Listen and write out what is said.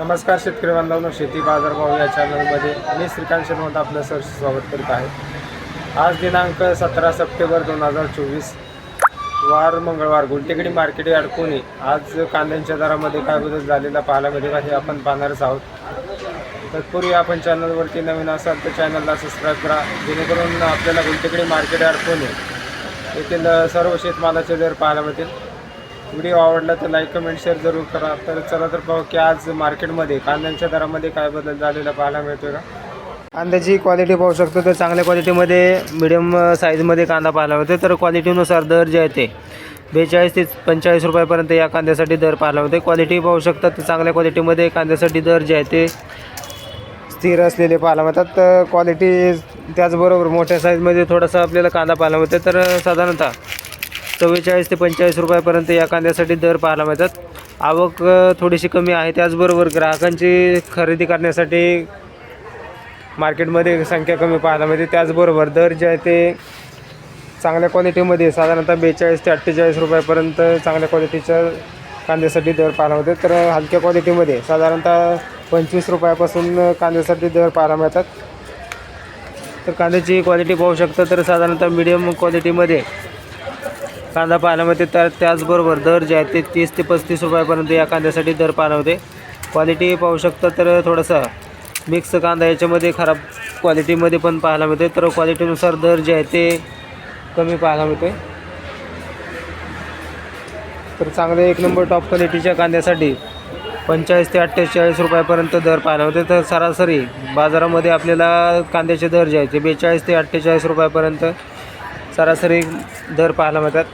नमस्कार शेतकरी बांधवांनो शेती बाजारभाव या चॅनलमध्ये मी श्रीकांत शर्मा आपलं सर स्वागत करत आहे. आज दिनांक सतरा सप्टेंबर दोन हजार चोवीस वार मंगळवार गुलटेकडी मार्केट यार्ड कोणी? आज कांद्यांच्या दरामध्ये काय बदल झालेला पाहायला मिळेल हे आपण पाहणारच आहोत. तत्पूर्वी आपण चॅनलवरती नवीन असाल तर चॅनलला सबस्क्राईब करा जेणेकरून आपल्याला गुलटेकडी मार्केट यार्ड पुणे येथील सर्व शेतमालाचे दर पाहायला मिळतील. व्हिडिओ आवडला तर लाईक कमेंट शेअर जरूर करा. तर चला तर पाहू की आज मार्केटमध्ये कांद्यांच्या दरामध्ये काय बदल झालेला पाहायला मिळतो का? कांद्याची क्वालिटी पाहू शकतो तर चांगल्या क्वालिटीमध्ये मिडियम साईजमध्ये कांदा पाहायला मिळतो तर क्वालिटीनुसार दर जे आहे ते बेचाळीस ते पंचेचाळीस रुपयापर्यंत या कांद्यासाठी दर पाहायला मिळते क्वालिटी पाहू शकतात तर चांगल्या क्वालिटीमध्ये कांद्यासाठी दर जे आहे ते स्थिर असलेले पाहायला मिळतात. तर क्वालिटी त्याचबरोबर मोठ्या साईजमध्ये थोडासा आपल्याला कांदा पाहायला मिळतो तर साधारणतः चव्वेचाळीस ते पंचेचाळीस रुपयापर्यंत या कांद्यासाठी दर पाहायला मिळतात. आवक थोडीशी कमी आहे त्याचबरोबर ग्राहकांची खरेदी करण्यासाठी मार्केटमध्ये संख्या कमी पाहायला मिळते. त्याचबरोबर दर जे आहे ते चांगल्या क्वालिटीमध्ये साधारणतः बेचाळीस ते अठ्ठेचाळीस रुपयापर्यंत चांगल्या क्वालिटीच्या कांद्यासाठी दर पाहायला मिळतात. तर हलक्या क्वालिटीमध्ये साधारणतः पंचवीस रुपयापासून कांद्यासाठी दर पाहायला मिळतात. तर कांद्याची क्वालिटी पाहू शकता तर साधारणतः मिडियम क्वालिटीमध्ये कांदा पाहायला मिळते तर त्याचबरोबर दर जे आहे ते तीस ते पस्तीस रुपयापर्यंत या कांद्यासाठी दर पाहायला क्वालिटी पाहू शकता तर थोडासा मिक्स कांदा याच्यामध्ये खराब क्वालिटीमध्ये पण पाहायला मिळते तर क्वालिटीनुसार दर जे आहे ते कमी पाहायला मिळते तर चांगले एक नंबर टॉप क्वालिटीच्या कांद्यासाठी पंचेचाळीस ते अठ्ठेचाळीस रुपयापर्यंत दर पाहायला मिळते तर सरासरी बाजारामध्ये आपल्याला कांद्याचे दर जे आहे ते बेचाळीस ते अठ्ठेचाळीस रुपयापर्यंत सरासरी दर पाहायला मिळतात.